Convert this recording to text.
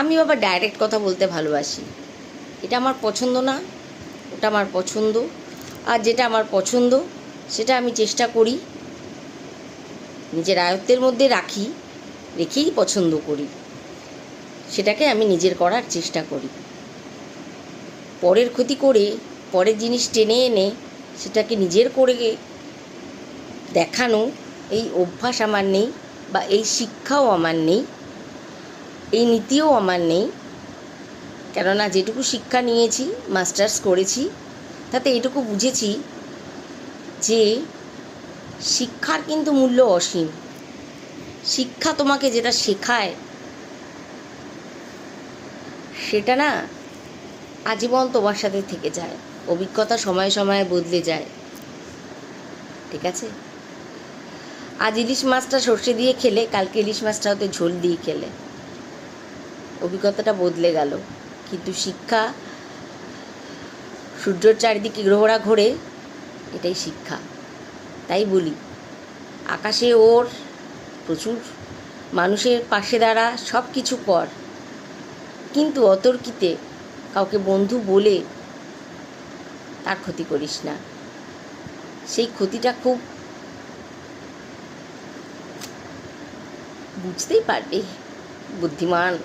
আমি বাবা ডাইরেক্ট কথা বলতে ভালোবাসি। এটা আমার পছন্দ না, ওটা আমার পছন্দ। আর যেটা আমার পছন্দ, সেটা আমি চেষ্টা করি, নিজের আয়ত্তের মধ্যে রাখি, রেখেই পছন্দ করি। সেটাকে আমি নিজের করার চেষ্টা করি। পরের ক্ষতি করে, পরের জিনিস টেনে এনে, সেটাকে নিজের করে দেখানো, এই অভ্যাস আমার নেই, বা এই শিক্ষাও আমার নেই। এই নীতিও আমার নেই। কেননা যেটুকু শিক্ষা নিয়েছি, মাস্টার্স করেছি, তাতে এটুকু বুঝেছি যে শিক্ষার কিন্তু মূল্য অসীম। শিক্ষা তোমাকে যেটা শেখায়, সেটা না আজীবন তোমার সাথে থেকে যায়। অভিজ্ঞতা সময়ে সময়ে বদলে যায়। ঠিক আছে? আজ ইলিশ মাছটা সর্ষে দিয়ে খেলে, কালকে ইলিশ মাছটা হয়তো ঝোল দিয়ে খেলে। অভিজ্ঞতাটা বদলে গেল। কিন্তু শিক্ষা, সূর্যর চারিদিকে গ্রহরা ঘোরে, এটাই শিক্ষা। তাই বলি, আকাশে ওর প্রচুর, মানুষের পাশে দাঁড়া সব কিছু কর। কিন্তু অতর্কিতে কাউকে বন্ধু বলে তার ক্ষতি করিস না। সেই ক্ষতিটা খুব বুঝতেই পারবে, বুদ্ধিমান।